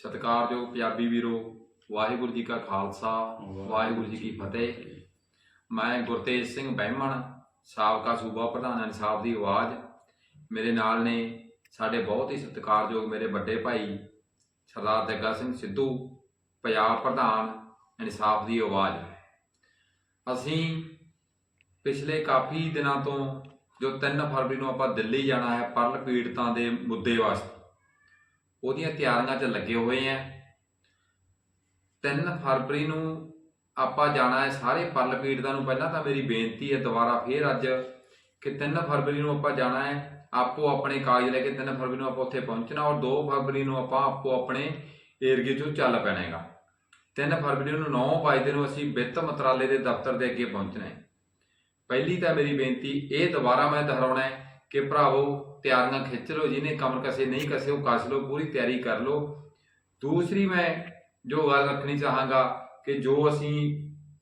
ਸਤਿਕਾਰਯੋਗ ਪੰਜਾਬੀ ਵੀਰੋ, ਵਾਹਿਗੁਰੂ ਜੀ ਕਾ ਖਾਲਸਾ, ਵਾਹਿਗੁਰੂ ਜੀ ਕੀ ਫਤਿਹ। ਮੈਂ ਗੁਰਤੇਜ ਸਿੰਘ ਬਹਿਮਣ, ਸਾਬਕਾ ਸੂਬਾ ਪ੍ਰਧਾਨ ਇਨਸਾਫ ਦੀ ਆਵਾਜ਼। ਮੇਰੇ ਨਾਲ ਨੇ ਸਾਡੇ ਬਹੁਤ ਹੀ ਸਤਿਕਾਰਯੋਗ ਮੇਰੇ ਵੱਡੇ ਭਾਈ ਸਰਦਾਰ ਜੱਗਾ ਸਿੰਘ ਸਿੱਧੂ, ਪੰਜਾਬ ਪ੍ਰਧਾਨ ਇਨਸਾਫ ਦੀ ਆਵਾਜ਼। ਅਸੀਂ ਪਿਛਲੇ ਕਾਫੀ ਦਿਨਾਂ ਤੋਂ ਜੋ 3 ਫਰਵਰੀ ਨੂੰ ਆਪਾਂ ਦਿੱਲੀ ਜਾਣਾ ਹੈ, ਪਰਲ ਪੀੜਤਾਂ ਦੇ ਮੁੱਦੇ ਵਾਸਤੇ ਉਹਦੀਆਂ ਤਿਆਰੀਆਂ 'ਚ ਲੱਗੇ ਹੋਏ ਆ। 3 ਫਰਵਰੀ ਨੂੰ ਆਪਾਂ ਜਾਣਾ ਹੈ ਸਾਰੇ ਪਰਲ ਪੀੜਤਾਂ ਨੂੰ। ਪਹਿਲਾਂ ਤਾਂ ਮੇਰੀ ਬੇਨਤੀ ਹੈ ਦੁਬਾਰਾ ਫੇਰ ਅੱਜ ਕਿ 3 ਫਰਵਰੀ ਨੂੰ ਆਪਾਂ ਜਾਣਾ ਹੈ। ਆਪੋ ਆਪਣੇ ਕਾਗਜ਼ ਲੈ ਕੇ 3 ਫਰਵਰੀ ਨੂੰ ਆਪਾਂ ਉੱਥੇ ਪਹੁੰਚਣਾ ਔਰ 2 ਫਰਵਰੀ ਨੂੰ ਆਪਾਂ ਆਪੋ ਆਪਣੇ ਏਰੀਏ 'ਚੋਂ ਚੱਲ ਪੈਣਾ ਹੈਗਾ 3 ਫਰਵਰੀ ਨੂੰ 9 ਵਜੇ ਨੂੰ ਅਸੀਂ ਵਿੱਤ ਮੰਤਰਾਲੇ ਦੇ ਦਫ਼ਤਰ ਦੇ ਅੱਗੇ ਪਹੁੰਚਣਾ ਹੈ। ਪਹਿਲੀ ਤਾਂ ਮੇਰੀ ਬੇਨਤੀ, ਇਹ ਦੁਬਾਰਾ ਮੈਂ ਦੁਹਰਾਉਣਾ ਹੈ ਕਿ ਭਰਾਵੋ ਤਿਆਰੀਆਂ ਖਿੱਚ ਲਓ, ਜਿਹਨੇ ਕਮਰ ਕਸੇ, ਨਹੀਂ ਕਸੇ, ਉਹ ਕੱਸ ਲਓ, ਪੂਰੀ ਤਿਆਰੀ ਕਰ ਲਓ। ਦੂਸਰੀ ਮੈਂ ਜੋ ਗੱਲ ਰੱਖਣੀ ਚਾਹਾਂਗਾ ਕਿ ਜੋ ਅਸੀਂ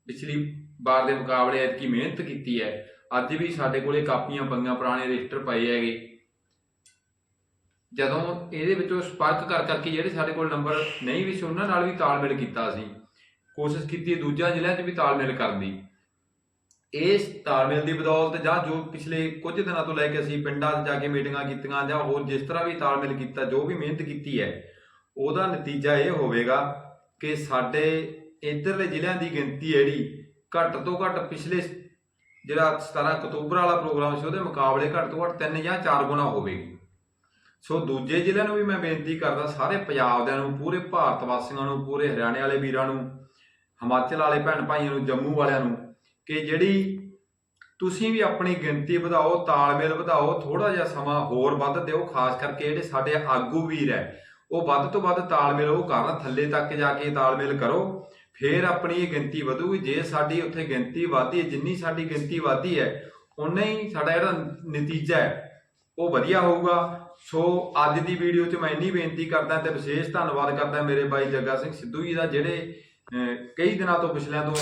ਪਿਛਲੀ ਵਾਰ ਦੇ ਮੁਕਾਬਲੇ ਐਤਕੀ ਮਿਹਨਤ ਕੀਤੀ ਹੈ, ਅੱਜ ਵੀ ਸਾਡੇ ਕੋਲੇ ਕਾਪੀਆਂ ਪਈਆਂ, ਪੁਰਾਣੇ ਰਜਿਸਟਰ ਪਏ ਹੈਗੇ। ਜਦੋਂ ਇਹਦੇ ਵਿੱਚੋਂ ਸਪਰਕ ਕਰ ਕਰਕੇ ਜਿਹੜੇ ਸਾਡੇ ਕੋਲ ਨੰਬਰ ਨਹੀਂ ਵੀ ਸੀ, ਉਹਨਾਂ ਨਾਲ ਵੀ ਤਾਲਮੇਲ ਕੀਤਾ ਸੀ ਕੋਸ਼ਿਸ਼ ਕੀਤੀ ਦੂਜਾ ਜ਼ਿਲ੍ਹਿਆਂ 'ਚ ਵੀ ਤਾਲਮੇਲ ਕਰਨ ਦੀ। ਇਸ ਤਾਲਮੇਲ ਦੀ ਬਦੌਲਤ ਜਾਂ ਜੋ ਪਿਛਲੇ ਕੁਝ ਦਿਨਾਂ ਤੋਂ ਲੈ ਕੇ ਅਸੀਂ ਪਿੰਡਾਂ 'ਚ ਜਾ ਕੇ ਮੀਟਿੰਗਾਂ ਕੀਤੀਆਂ ਜਾਂ ਹੋਰ ਜਿਸ ਤਰ੍ਹਾਂ ਵੀ ਤਾਲਮੇਲ ਕੀਤਾ, ਜੋ ਵੀ ਮਿਹਨਤ ਕੀਤੀ ਹੈ, ਉਹਦਾ ਨਤੀਜਾ ਇਹ ਹੋਵੇਗਾ ਕਿ ਸਾਡੇ ਇਧਰਲੇ ਜ਼ਿਲ੍ਹਿਆਂ ਦੀ ਗਿਣਤੀ ਜਿਹੜੀ ਘੱਟ ਤੋਂ ਘੱਟ ਪਿਛਲੇ ਜਿਹੜਾ 17 ਅਕਤੂਬਰ ਵਾਲਾ ਪ੍ਰੋਗਰਾਮ ਸੀ, ਉਹਦੇ ਮੁਕਾਬਲੇ ਘੱਟ ਤੋਂ ਘੱਟ 3 ਜਾਂ 4 ਗੁਣਾ ਹੋਵੇਗੀ। ਸੋ ਦੂਜੇ ਜ਼ਿਲ੍ਹਿਆਂ ਨੂੰ ਵੀ ਮੈਂ ਬੇਨਤੀ ਕਰਦਾ, ਸਾਰੇ ਪੰਜਾਬ ਦਿਆਂ ਨੂੰ, ਪੂਰੇ ਭਾਰਤ ਵਾਸੀਆਂ ਨੂੰ, ਪੂਰੇ ਹਰਿਆਣੇ ਵਾਲੇ ਵੀਰਾਂ ਨੂੰ, ਹਿਮਾਚਲ ਵਾਲੇ ਭੈਣ ਭਾਈਆਂ ਨੂੰ, ਜੰਮੂ ਵਾਲਿਆਂ ਨੂੰ ਕਿ ਜਿਹੜੀ ਤੁਸੀਂ ਵੀ ਆਪਣੀ ਗਿਣਤੀ ਵਧਾਓ ਤਾਲਮੇਲ ਵਧਾਓ ਥੋੜਾ ਜਿਹਾ ਸਮਾਂ ਹੋਰ ਵੱਧ ਦਿਓ ਖਾਸ ਕਰਕੇ ਜਿਹੜੇ ਸਾਡੇ ਆਗੂ ਵੀਰ ਹੈ ਉਹ ਵੱਧ ਤੋਂ ਵੱਧ ਤਾਲਮੇਲ ਉਹ ਕਰਨ ਥੱਲੇ ਤੱਕ ਜਾ ਕੇ ਤਾਲਮੇਲ ਕਰੋ। ਫਿਰ ਆਪਣੀ ਇਹ ਗਿਣਤੀ ਵਧੂਗੀ ਜੇ ਸਾਡੀ ਉੱਥੇ ਗਿਣਤੀ ਵਧਦੀ ਹੈ ਜਿੰਨੀ ਸਾਡੀ ਗਿਣਤੀ ਵਧਦੀ ਹੈ ਉਨਾ ਹੀ ਸਾਡਾ ਜਿਹੜਾ ਨਤੀਜਾ ਹੈ ਉਹ ਵਧੀਆ ਹੋਊਗਾ। ਸੋ ਅੱਜ ਦੀ ਵੀਡੀਓ 'ਚ ਮੈਂ ਇੰਨੀ ਬੇਨਤੀ ਕਰਦਾ ਤੇ ਵਿਸ਼ੇਸ਼ ਧੰਨਵਾਦ ਕਰਦਾ ਮੇਰੇ ਬਾਈ ਜੱਗਾ ਸਿੰਘ ਸਿੱਧੂ ਜੀ ਦਾ ਜਿਹੜੇ ਅਹ, ਕਈ ਦਿਨਾਂ ਤੋਂ ਪਿਛਲਿਆਂ ਤੋਂ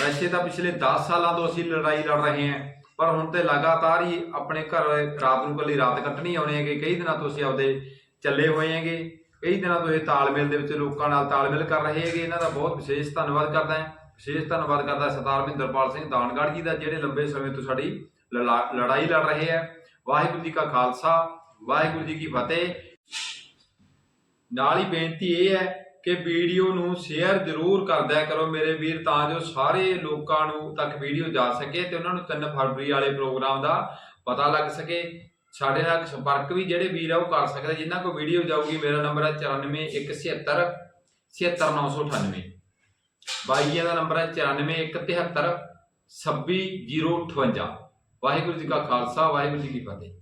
ਵੈਸੇ ਤਾਂ ਪਿਛਲੇ 10 ਸਾਲਾਂ ਤੋਂ ਅਸੀਂ ਲੜਾਈ ਲੜ ਰਹੇ ਹਾਂ, ਪਰ ਹੁਣ ਤੇ ਲਗਾਤਾਰ ਹੀ ਆਪਣੇ ਘਰ ਰਾਤ ਨੂੰ ਕੱਲੀ ਰਾਤ ਕੱਟਣੀ ਆਉਣੇ ਹੈਗੇ, ਕਈ ਦਿਨਾਂ ਤੋਂ ਅਸੀਂ ਆਪਦੇ ਚੱਲੇ ਹੋਏ ਹੈਗੇ, ਕਈ ਦਿਨਾਂ ਤੋਂ ਇਹ ਤਾਲਮੇਲ ਦੇ ਵਿੱਚ ਲੋਕਾਂ ਨਾਲ ਤਾਲਮੇਲ ਕਰ ਰਹੇ ਹੈਗੇ, ਇਹਨਾਂ ਦਾ ਬਹੁਤ ਵਿਸ਼ੇਸ਼ ਧੰਨਵਾਦ ਕਰਦਾ ਹਾਂ। ਵਿਸ਼ੇਸ਼ ਧੰਨਵਾਦ ਕਰਦਾ ਸਰਦਾਰ ਮਹਿੰਦਰਪਾਲ ਸਿੰਘ ਦਾਨਗੜ੍ਹ ਜੀ ਦਾ, ਜਿਹੜੇ ਲੰਬੇ ਸਮੇਂ ਤੋਂ ਸਾਡੀ ਲੜਾ- ਲੜਾਈ ਲੜ ਰਹੇ ਹੈ ਵਾਹਿਗੁਰੂ ਜੀ ਕਾ ਖਾਲਸਾ, ਵਾਹਿਗੁਰੂ ਜੀ ਕੀ ਫਤਿਹ। ਨਾਲ ਹੀ ਬੇਨਤੀ ਇਹ ਹੈ ਕਿ ਵੀਡੀਓ ਨੂੰ ਸ਼ੇਅਰ ਜ਼ਰੂਰ ਕਰਦਿਆ ਕਰੋ ਮੇਰੇ ਵੀਰ, ਤਾਂ ਜੋ ਸਾਰੇ ਲੋਕਾਂ ਨੂੰ ਤੱਕ ਵੀਡੀਓ ਜਾ ਸਕੇ ਤੇ ਉਹਨਾਂ ਨੂੰ 3 ਫਰਵਰੀ ਵਾਲੇ ਪ੍ਰੋਗਰਾਮ ਦਾ ਪਤਾ ਲੱਗ ਸਕੇ। ਸਾਡੇ ਨਾਲ ਸੰਪਰਕ ਵੀ ਜਿਹੜੇ ਵੀਰ ਆ ਉਹ ਕਰ ਸਕਦੇ ਜਿਨ੍ਹਾਂ ਕੋ ਵੀਡੀਓ ਜਾਊਗੀ, ਮੇਰਾ ਨੰਬਰ ਹੈ 9417 76998 ਬਾਈਆਂ ਦਾ ਨੰਬਰ ਹੈ 9417 26058 ਵਾਹਿਗੁਰੂ ਜੀ ਕਾ ਖਾਲਸਾ, ਵਾਹਿਗੁਰੂ ਜੀ ਕੀ ਫਤਿਹ।